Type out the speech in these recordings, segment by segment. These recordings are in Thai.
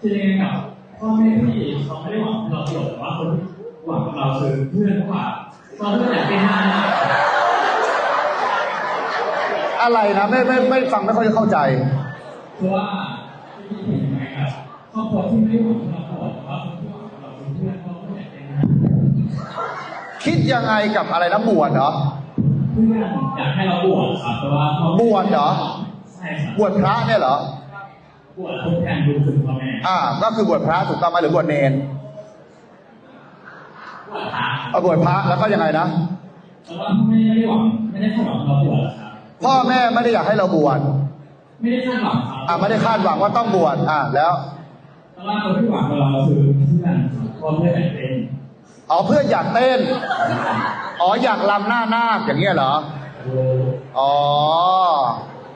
คือยังไงกับพ่อแม่ที่เขาไม่ได้หวังเราประโยชน์แต่ว่าคนที่หวังกับเราคือเพื่อนเพราะว่าตอนที่เราอยากเป็นห้านะอะไรนะไม่ไม่ไม่ฟังไม่ค่อยเข้าใจเพราะว่าที่เห็นไหมครับครอบครัวที่ไม่ได้หวังกับเราแต่ว่าคนที่หวังกับเราคือเพื่อนเพราะเขาอยากเป็นห้าคิดยังไงกับอะไรนะบวชเหรอเพื่อนอยากให้เราบวชครับแต่ว่าเขาบวชเหรอใช่ครับบวชพระเนี่ยเหรอ บวชทดแทนบุญคุณพ่อแม่อ่า ก็คือบวชพระถูกต้องไหมหรือบวชเนนบวชพระเอาบวชพระแล้วก็ยังไงนะแต่ว่าไม่ได้หวังไม่ได้คาดหวังเราบวชครับพ่อแม่ไม่ได้อยากให้เราบวชไม่ได้คาดหวังครับอ่าไม่ได้คาดหวังว่าต้องบวชอ่าแล้วแต่ว่าคนที่หวังกับเราคือเพื่อนเพราะเพื่อนอยากเป็นอ๋อเพื่อนอยากเต้น อ๋ออยากลำหน้านาคอย่างเงี้ยเหรอ อ๋อ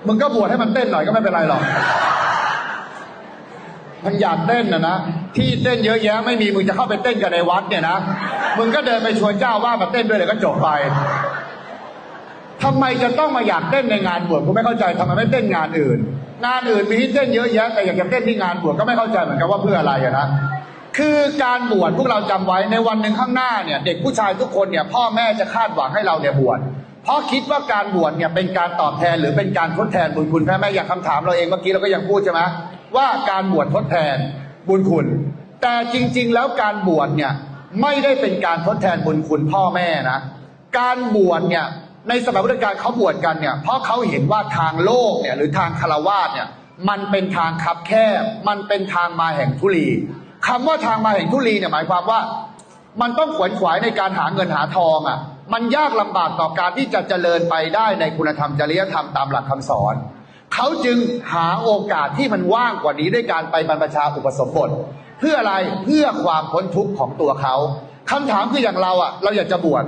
มึงก็บวชให้มันเต้นหน่อยก็ไม่เป็นไรหรอก มันอยากเต้นนะนะที่เต้นเยอะแยะไม่มีมึงจะเข้าไปเต้นกันในวัดเนี่ยนะมึงก็เดินไปชวนเจ้าว่ามาเต้นด้วยเลยก็จบไปทำไมจะต้องมาอยากเต้นในงานบวชกูไม่เข้าใจทำไมไม่เต้นงานอื่น งานอื่นมีที่เต้นเยอะแยะแต่อยากจะเต้นที่งานบวชก็ไม่เข้าใจเหมือนกันว่าเพื่ออะไรอะนะคือการบวชพวกเราจำไว้ในวันหนึ่งข้างหน้าเนี่ย เด็กผู้ชายทุกคนเนี่ยพ่อแม่จะคาดหวังให้เราเนี่ยบวชเพราะคิดว่าการบวชเนี่ยเป็นการตอบแทนหรือเป็นการทดแทนบุญคุณแม่แม่อย่างคำถามเราเองเมื่อกี้เราก็ยังพูดใช่ไหม ว่าการบวชทดแทนบุญคุณ แต่จริง ๆ แล้วการบวชเนี่ยไม่ได้เป็นการทดแทนบุญคุณพ่อแม่นะ การบวชเนี่ยในสมัยพุทธกาลเขาบวชกันเนี่ยเพราะเขาเห็นว่าทางโลกเนี่ยหรือทางคารวาสเนี่ยมันเป็นทางคับแคบ มันเป็นทางมาแห่งทุลีคำว่าทางมาแห่งทุลีเนี่ยหมายความว่า มันต้องขวนขวายในการหาเงินหาทองอะมันยากลำบากต่อการที่จะเจริญไปได้ในคุณธรรมจริยธรรมตามหลักคำสอน เขาจึงหาโอกาสที่มันว่างกว่านี้ด้วยการไปบรรพชาอุปสมบท เพื่ออะไรเพื่อความพ้นทุกข์ของตัวเขาคำถามคืออย่างเราอะ เราอยากจะบวช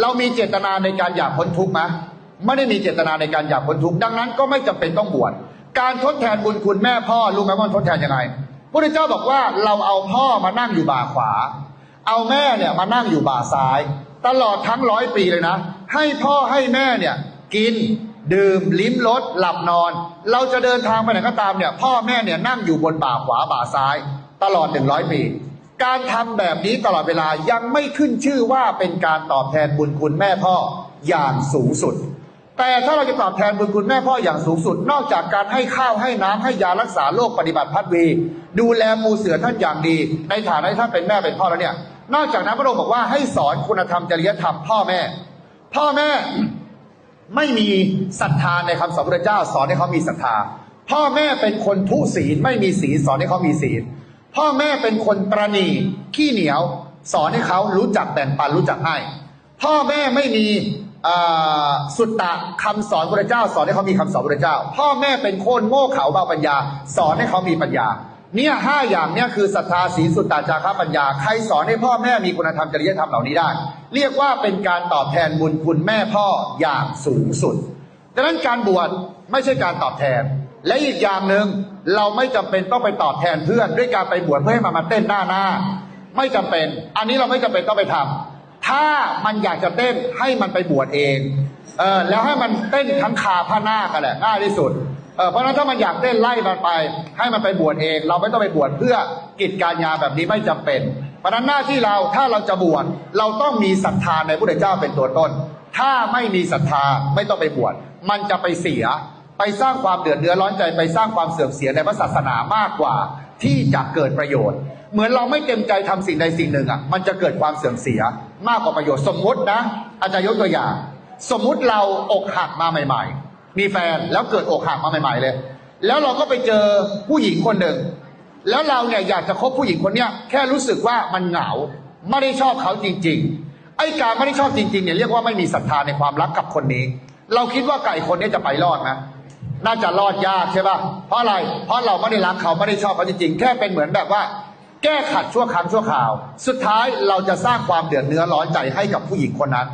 เรามีเจตนาในการอยากพ้นทุกข์ไหมไม่ได้มีเจตนาในการอยากพ้นทุกข์ดังนั้นก็ไม่จำเป็นต้องบวชการทดแทนบุญคุณแม่พ่อรู้ไหมว่าทดแทนยังไงพระเจ้าบอกว่าเราเอาพ่อมานั่งอยู่บ่าขวา เอาแม่เนี่ยมานั่งอยู่บ่าซ้าย ตลอดทั้งร้อยปีเลยนะ ให้พ่อให้แม่เนี่ย กิน ดื่มลิ้มรสหลับนอน เราจะเดินทางไปไหนก็ตามเนี่ย พ่อแม่เนี่ยนั่งอยู่บนบ่าขวาบ่าซ้าย ตลอดหนึ่งร้อยปี การทำแบบนี้ตลอดเวลายังไม่ขึ้นชื่อว่าเป็นการตอบแทนบุญคุณแม่พ่ออย่างสูงสุด แต่ถ้าเราจะตอบแทนบุญคุณแม่พ่ออย่างสูงสุด นอกจากการให้ข้าวให้น้ำให้ยารักษาโรคปฏิบัติพัดวี ดูแลมูเสือท่านอย่างดี ในฐานะที่ท่านเป็นแม่เป็นพ่อแล้วเนี่ย นอกจากนั้นพระองค์บอกว่าให้สอนคุณธรรมจริยธรรมพ่อแม่ พ่อแม่ ไม่มีศรัทธาในคำสอนพระเจ้าสอนให้เขามีศรัทธา พ่อแม่เป็นคนทุศีลไม่มีศีลสอนให้เขามีศีล พ่อแม่เป็นคนตรณีขี้เหนียว สอนให้เขารู้จักแบ่งปันรู้จักให้ พ่อแม่ไม่มีสุตตะคำสอนพระเจ้า สอนให้เขามีคำสอนพระเจ้า พ่อแม่เป็นคนโง่เขลาเบาปัญญา สอนให้เขามีปัญญา เนี่ยห้าอย่างเนี่ยคือศรัทธาศีลสุตตะจาระปัญญา ใครสอนให้พ่อแม่มีคุณธรรมจริยธรรมเหล่านี้ได้ เรียกว่าเป็นการตอบแทนบุญคุณแม่พ่ออย่างสูงสุดดังนั้นการบวชไม่ใช่การตอบแทน และอีกอย่างหนึ่งเราไม่จำเป็นต้องไปตอบแทนเพื่อนด้วยการไปบวชเพื่อให้มันมาเต้นหน้าหน้า ไม่จำเป็น อันนี้เราไม่จำเป็นต้องไปทำถ้ามันอยากจะเต้นให้มันไปบวชเองเออแล้วให้มันเต้นทั้งคาผ้าหน้ากันแหละง่ายที่สุด เพราะนั้นถ้ามันอยากเต้นไล่มันไป ให้มันไปบวชเอง เราไม่ต้องไปบวชเพื่อกิจการงานแบบนี้ไม่จำเป็น เพราะนั้นหน้าที่เราถ้าเราจะบวชเราต้องมีศรัทธาในพระพุทธเจ้าเป็นตัวต้น ถ้าไม่มีศรัทธาไม่ต้องไปบวชมันจะไปเสีย ไปสร้างความเดือดเนื้อร้อนใจไปสร้างความเสื่อมเสียในพระศาสนามากกว่า ที่จะเกิดประโยชน์ เหมือนเราไม่เต็มใจทำสิ่งใดสิ่งหนึ่งอะมันจะเกิดความเสื่อมเสียมากกว่าประโยชน์สมมุตินะอาจารย์ยกตัวอย่าง สมมุติเราอกหักมาใหม่ ๆ มีแฟนแล้วเกิดอกหักมาใหม่ๆเลย แล้วเราก็ไปเจอผู้หญิงคนหนึ่ง แล้วเราเนี่ยอยากจะคบผู้หญิงคนเนี้ยแค่รู้สึกว่ามันเหงาไม่ได้ชอบเขาจริง ๆ ไอ้การไม่ได้ชอบจริงๆเนี่ยเรียกว่าไม่มีศรัทธาในความรักกับคนนี้ เราคิดว่าไก่คนนี้จะไปรอดไหมน่าจะรอดยากใช่ป่ะเพราะอะไรเพราะเราไม่ได้รักเขาไม่ได้ชอบเขาจริงๆ แค่เป็นเหมือนแบบว่า แก้ขัดชั่วครั้งชั่วคราว สุดท้ายเราจะสร้างความเดือดเนื้อร้อนใจให้กับผู้หญิงคนนั้น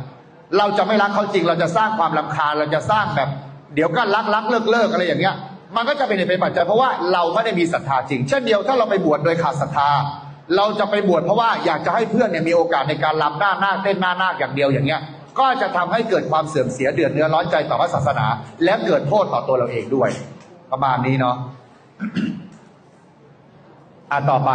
เราจะไม่รักเขาจริง เราจะสร้างความลำคาญเราจะสร้างแบบ เดี๋ยวก็รักรักเลิกเลิกอะไรอย่างเงี้ย มันก็จะเป็นเหตุเป็นปัจจัยเพราะว่าเราไม่ได้มีศรัทธาจริง เช่นเดียวถ้าเราไปบวชโดยขาดศรัทธา เราจะไปบวชเพราะว่าอยากจะให้เพื่อนเนี่ยมีโอกาสในการรำหน้าหน้าเต้นหน้าหน้าคอย่างเดียวอย่างเงี้ย ก็จะทำให้เกิดความเสื่อมเสียเดือดเนื้อร้อนใจต่อพระศาสนา และเกิดโทษต่อตัวเราเองด้วย ประมาณนี้เนาะอะต่อไป